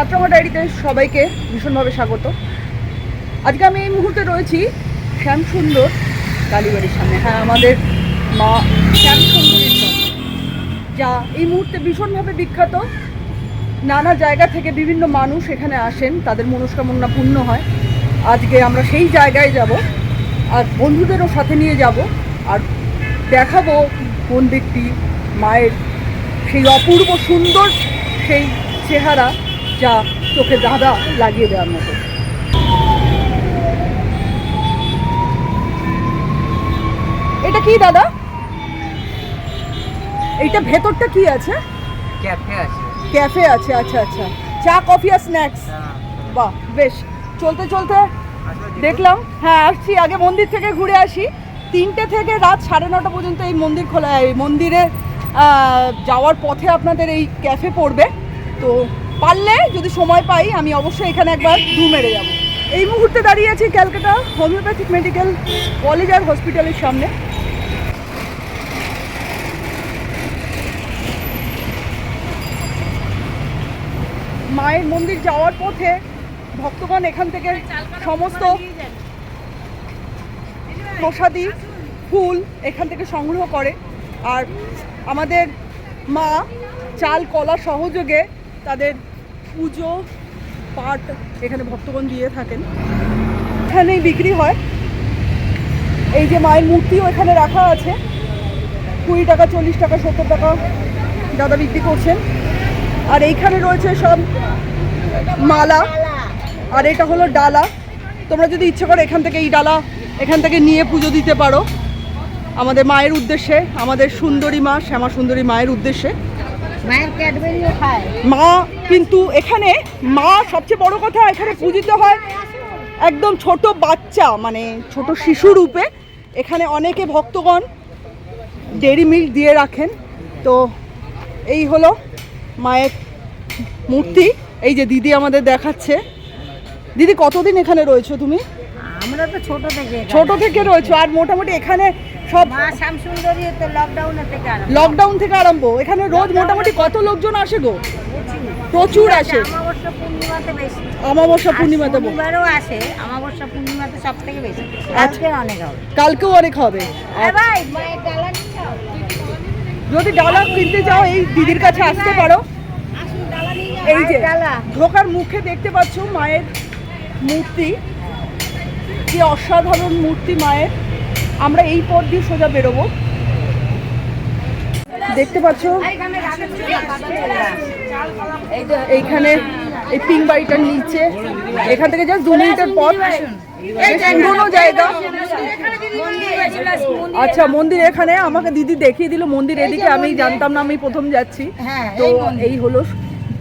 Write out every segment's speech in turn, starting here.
সাতরঙা ডায়েরিতে সবাইকে ভীষণভাবে স্বাগত। আজকে আমি এই মুহূর্তে রয়েছি শ্যামসুন্দর কালীবাড়ির সামনে। হ্যাঁ আমাদের মা শ্যামসুন্দরীর যা এই মুহূর্তে ভীষণভাবে বিখ্যাত। নানা জায়গা থেকে বিভিন্ন মানুষ এখানে আসেন, তাদের মনস্কামনা পূর্ণ হয়। আজকে আমরা সেই জায়গায় যাব, আর বন্ধুদেরও সাথে নিয়ে যাব, আর দেখাবো মন্দিরটি মায়ের সেই অপূর্ব সুন্দর সেই চেহারা যা চোখে দাদা লাগিয়ে দেওয়ার মতো। এটা কি দাদা? এইটা ভেতরটা কি আছে? ক্যাফে আছে। ক্যাফে আছে আচ্ছা আচ্ছা। চা কফি আর স্ন্যাক্স। বাহ বেশ। চলতে চলতে দেখলাম। হ্যাঁ আসছি। আগে মন্দির থেকে ঘুরে আসি। তিনটে থেকে রাত সাড়ে নটা পর্যন্ত এই মন্দির খোলা এই মন্দিরে যাওয়ার পথে আপনাদের এই ক্যাফে পড়বে। তো পারলে যদি সময় পাই, আমি অবশ্যই এখানে একবার দু মেরে যাব। এই মুহূর্তে দাঁড়িয়ে আছি ক্যালকাটা হোমিওপ্যাথিক মেডিকেল কলেজ আর হসপিটালের সামনে। মায়ের মন্দির যাওয়ার পথে ভক্তগণ এখান থেকে সমস্ত প্রসাদী, ফুল এখান থেকে সংগ্রহ করে। আর আমাদের মা চাল, কলা সহযোগে তাদের পুজো পাঠ এখানে ভক্তগণ দিয়ে থাকেন। এখানেই বিক্রি হয়। এই যে মায়ের মূর্তিও এখানে রাখা আছে। কুড়ি টাকা চল্লিশ টাকা সত্তর টাকা দাদা বিক্রি করছেন। আর এইখানে রয়েছে সব মালা। আর এটা হলো ডালা। তোমরা যদি ইচ্ছে করো এখান থেকে এই ডালা এখান থেকে নিয়ে পুজো দিতে পারো। আমাদের মায়ের উদ্দেশ্যে আমাদের সুন্দরী মা শ্যামা সুন্দরী মায়ের উদ্দেশ্যে। মা কিন্তু এখানে মা সবচেয়ে বড় কথা এখানে পূজিত হয় একদম ছোট বাচ্চা মানে ছোট শিশু রূপে। এখানে অনেকে ভক্তগণ ডেরি মিল্ক দিয়ে রাখেন। তো এই হলো মায়ের মূর্তি। এই যে দিদি আমাদের দেখাচ্ছে। দিদি কতদিন এখানে রয়েছো তুমি? আমরা তো ছোট থেকে। ছোট থেকে রয়েছো আর মোটামুটি এখানে সব মা শ্যামসুন্দরী তো লকডাউনের থেকে আরম্ভ। লকডাউন থেকে আরম্ভ। এখানে রোজ মোটামুটি কত লোকজন আসে গো? প্রচুর আসে। আমাবস্যা পূর্ণিমাতে বেশি। অমাবস্যা পূর্ণিমাতে আসে আমাবস্যা পূর্ণিমাতে সব থেকে বেশি। আচ্ছা। আজকে অনেক হবে। কালকেও অনেক হবে। ভাই। যদি ডালা কিনতে যাও এই দিদির কাছে আসতে পারো। এই যে ঢোকার মুখে দেখতে পাচ্ছ মায়ের মূর্তি। কি অসাধারণ মূর্তি মায়ের। আমরা এই পথ দিয়ে সোজা বেরোবো। দেখতে পাচ্ছ? এইখানে এই পিং বাড়িটার নিচে। এখান থেকে জাস্ট দু মিনিটের পথ। পুরোনো জায়গা। আচ্ছা মন্দির এখানে। আমাকে দিদি দেখিয়ে দিল। মন্দির এদিকে আমি জানতাম না আমি প্রথম যাচ্ছি। হ্যাঁ, তো এই হলো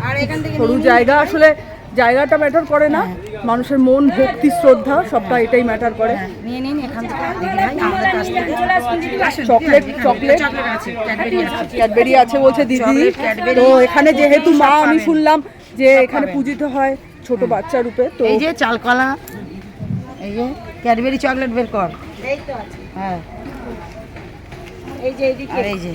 আর এখান থেকে সরু জায়গা। আসলে জায়গাটা ম্যাটার করে না। মানুষের মন ভক্তি শ্রদ্ধা সবটা এটাই ম্যাটার করে। হ্যাঁ, নিয়ে নিন এখান থেকে দিদি। ভাই আমাদের কাছ থেকে চকলেট। চকলেট ক্যাডবেরি আছে। বলছে দিদি। তো এখানে যেহেতু মা আমি শুনলাম যে এখানে পূজিত হয় ছোট বাচ্চা রূপে তো এই যে চালকলা এই যে ক্যাডবেরি চকলেট বের কর। হ্যাঁ। এই যে এই যে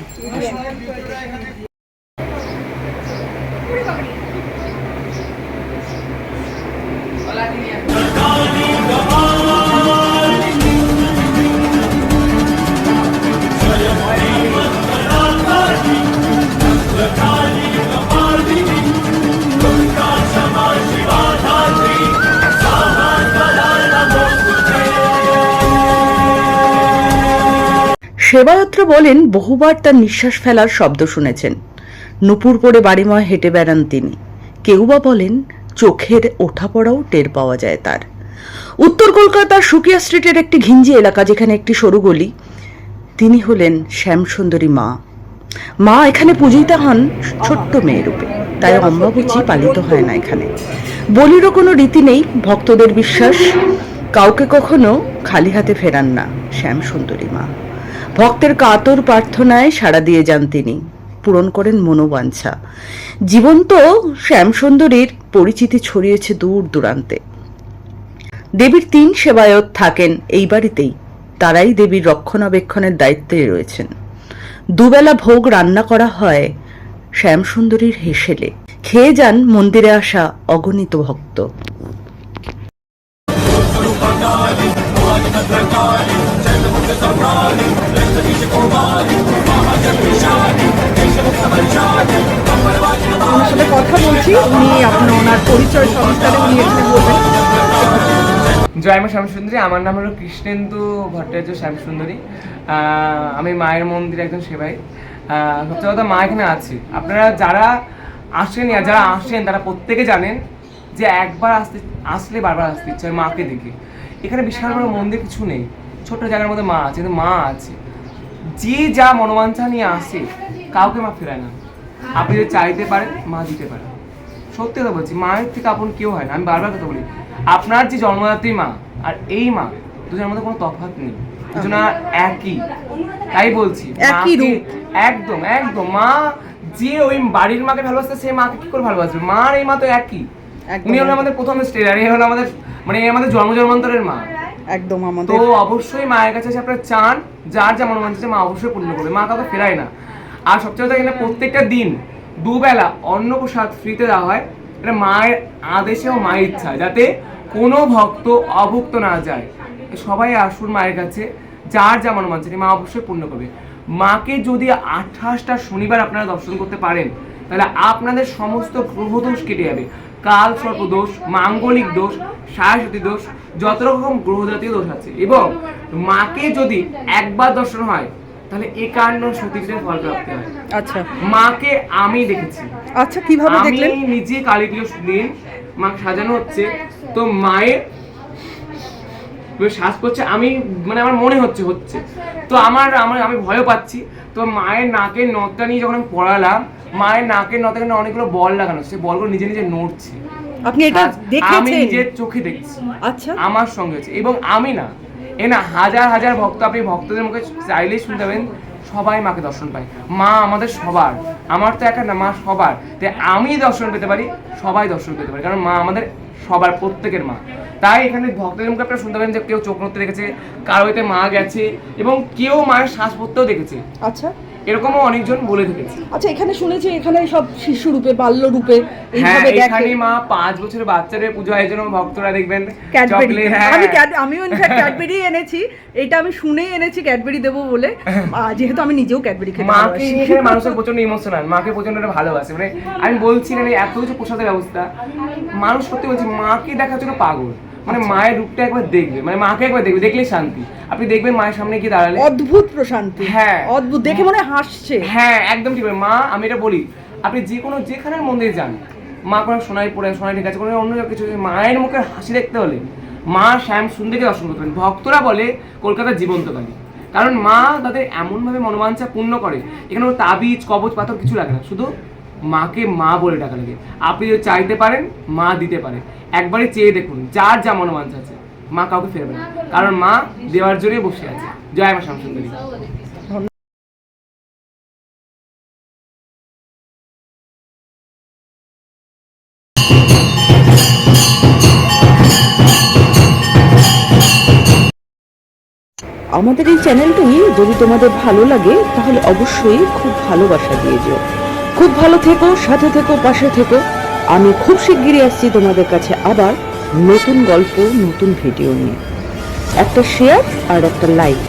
সেবায়ত্রা বলেন, বহুবার তার নিঃশ্বাস ফেলার শব্দ শুনেছেন। নুপুর পরে বাড়িময় হেঁটে বেড়ান তিনি। কেউ বা বলেন, চোখের ওঠাপড়াও টের পাওয়া যায় তার। উত্তর কলকাতার সুকিয়া স্ট্রিটের একটি ঘিঞ্জি এলাকা যেখানে একটি সরু গলি, তিনি হলেন শ্যামসুন্দরী মা। মা এখানে পূজিত হন ছোট্ট মেয়ে রূপে। তাই অম্বাবুচি পালিত হয় না এখানে। বলিরও কোনো রীতি নেই, ভক্তদের বিশ্বাস। কাউকে কখনো খালি হাতে ফেরান না শ্যামসুন্দরী মা। ভক্তের কাতর প্রার্থনায় সাড়া দিয়ে যান তিনি। পূরণ করেন মনোবাঞ্ছা। জীবন্ত শ্যামসুন্দরীর পরিচিতি ছড়িয়েছে দূর দূরান্তে। দেবীর তিন সেবায়ত থাকেন এই বাড়িতেই। তারাই দেবীর রক্ষণাবেক্ষণের দায়িত্বে রয়েছেন। দুবেলা ভোগ রান্না করা হয় শ্যামসুন্দরীর হেসেলে। খেয়ে যান মন্দিরে আসা অগণিত ভক্ত। ওনার সাথে কথা বলছি, উনি আপনার ওনার পরিচয় উনি এখানে বলবেন। শ্যামসুন্দরী, আমার নাম হলো কৃষ্ণেন্দু ভট্টাচার্য শ্যামসুন্দরী। আমি মায়ের মন্দিরে একজন সেবাই সবচেয়ে কথা মা এখানে আছে। আপনারা যারা আসেন যারা আসেন, তারা প্রত্যেকে জানেন যে একবার আসতে আসলে বারবার আসতে ইচ্ছে মাকে দেখে। এখানে বিশাল বড় মন্দির কিছু নেই। ছোট্ট জায়গার মধ্যে মা আছে কিন্তু মা আছে। যে যা মনোবাঞ্ছা নিয়ে আসে কাউকে মা ফেরায় না। আপনি যদি চাইতে পারেন মা দিতে পারেন। সত্যি কথা বলছি মায়ের থেকে আপন কেউ হয় না। আমি বারবার কথা বলি আপনার যে জন্মদাত্রী মা আর এই মা দুজনের মধ্যে কোনো তফাৎ নেই। দুজনা একই। তাই বলছি একদম একদম। মা যে ওই বাড়ির মাকে ভালোবাসে সে মাকে কি করে ভালোবাসবে? মা আর এই মা তো একই। উনি হলো আমাদের প্রথম স্টেজ আর এই হলো আমাদের মানে এই আমাদের জন্ম জন্মান্তরের মা। একদম আমাদের তো অবশ্যই মায়ের কাছে এসে আপনারা চান যার যা মনে হচ্ছে মা অবশ্যই পূর্ণ করবে। মা কাউকে ফেরায় না। আর সবচেয়ে কথা এখানে প্রত্যেকটা দিন দুবেলা অন্ন প্রসাদ ফ্রিতে দেওয়া হয়। এটা মায়ের আদেশে ও মায়ের ইচ্ছা যাতে কোনো ভক্ত অভুক্ত না যায়। সবাই আসুন মায়ের কাছে যার যা মনে মানছে মা অবশ্যই পূর্ণ করবে। মাকে যদি আঠাশটা শনিবার আপনারা দর্শন করতে পারেন তাহলে আপনাদের সমস্ত গ্রহদোষ কেটে যাবে। কাল সর্প দোষ মাঙ্গলিক দোষ সারস্বতী দোষ যত রকম গ্রহ জাতীয় দোষ আছে। এবং মাকে যদি একবার দর্শন হয় তাহলে একান্ন সতীশের ফল প্রাপ্তি হয়। আচ্ছা। মাকে আমি দেখেছি। আচ্ছা কীভাবে দেখলেন? আমি নিজে কালী পুজোর দিন মাকে সাজানো হচ্ছে। তো মায়ের শ্বাস করছে আমি মানে আমার মনে হচ্ছে হচ্ছে। তো আমার আমার আমি ভয়ও পাচ্ছি। তো মায়ের নাকের নথটা নিয়ে যখন আমি পড়ালাম মায়ের নাকের নথে এখানে অনেকগুলো বল লাগানো সে বলগুলো নিজে নিজে নড়ছে। আপনি এটা আর আমি দেখেছেন? নিজের চোখে দেখছি। আচ্ছা। আমার সঙ্গে হচ্ছে। এবং আমি না এ না হাজার হাজার ভক্ত আপনি ভক্তদের মুখে চাইলেই শুনতে পাবেন সবাই মাকে দর্শন পায়। মা আমাদের সবার। আমার তো একা না মা সবার। তাই আমি দর্শন পেতে পারি সবাই দর্শন পেতে পারি। কারণ মা আমাদের সবার প্রত্যেকের মা। তাই এখানে ভক্তদের মুখে আপনারা শুনতে পাবেন যে কেউ চোখ নড়তে দেখেছে কারও এতে মা গেছে এবং কেউ মায়ের শ্বাস পড়তেও দেখেছে। আচ্ছা। এরকমও অনেকজন বলে দেখেছে আচ্ছা এখানে শুনেছি এখানে সব শিশু রূপে বাল্য রূপে হ্যাঁ এখানে মা পাঁচ বছরের বাচ্চাদের পুজো জন্য ভক্তরা দেখবেন ক্যাডবেরি আমি আমিও ইনফ্যাক্ট ক্যাডবেরি এনেছি। এটা আমি শুনেই এনেছি ক্যাডবেরি দেবো বলে। যেহেতু আমি নিজেও ক্যাডবেরি খেতে মাকে এখানে মানুষের প্রচণ্ড ইমোশনাল মাকে প্রচণ্ড ভালোবাসে। মানে আমি বলছি না এত কিছু প্রসাদের ব্যবস্থা। মানুষ সত্যি বলছি মাকে দেখার জন্য পাগল। মানে মায়ের রূপটা একবার দেখবে মানে মাকে একবার দেখবে দেখলেই শান্তি। আপনি দেখবেন মায়ের সামনে গিয়ে দাঁড়ালে অদ্ভুত প্রশান্তি। হ্যাঁ। অদ্ভুত দেখে মনে হাসছে। হ্যাঁ একদম ঠিক বলে। মা আমি এটা বলি আপনি যে কোনো যেখানের মন্দিরে যান মা কোনো সোনাই পড়ে সোনাই ঠিক আছে কোনো অন্য কিছু মায়ের মুখের হাসি দেখতে হলে মা শ্যাম সুন্দরকে দর্শন করতে পারেন। ভক্তরা বলে কলকাতার জীবন্ত জীবন্তকালী। কারণ মা তাদের এমনভাবে মনোবাঞ্ছা পূর্ণ করে। এখানে তাবিজ কবচ পাথর কিছু লাগে না। শুধু মাকে মা বলে ডাকা লাগে। আপনি যদি চাইতে পারেন, মা দিতে পারে। একবারই চেয়ে দেখুন, যার যা মনোবাঞ্ছা আছে, মা কাউকে ফেরবে না। কারণ মা দেওয়ার জন্যই বসে আছে। জয় মা শ্যামসুন্দরী আমাদের এই চ্যানেলটি যদি তোমাদের ভালো লাগে, তাহলে অবশ্যই খুব ভালোবাসা দিয়ে যেও। খুব ভালো থেকো, সাথে থেকো, পাশে থেকো। আমি খুব শিগগিরই আসছি তোমাদের কাছে আবার নতুন গল্প, নতুন ভিডিও নিয়ে। একটা শেয়ার আর একটা লাইক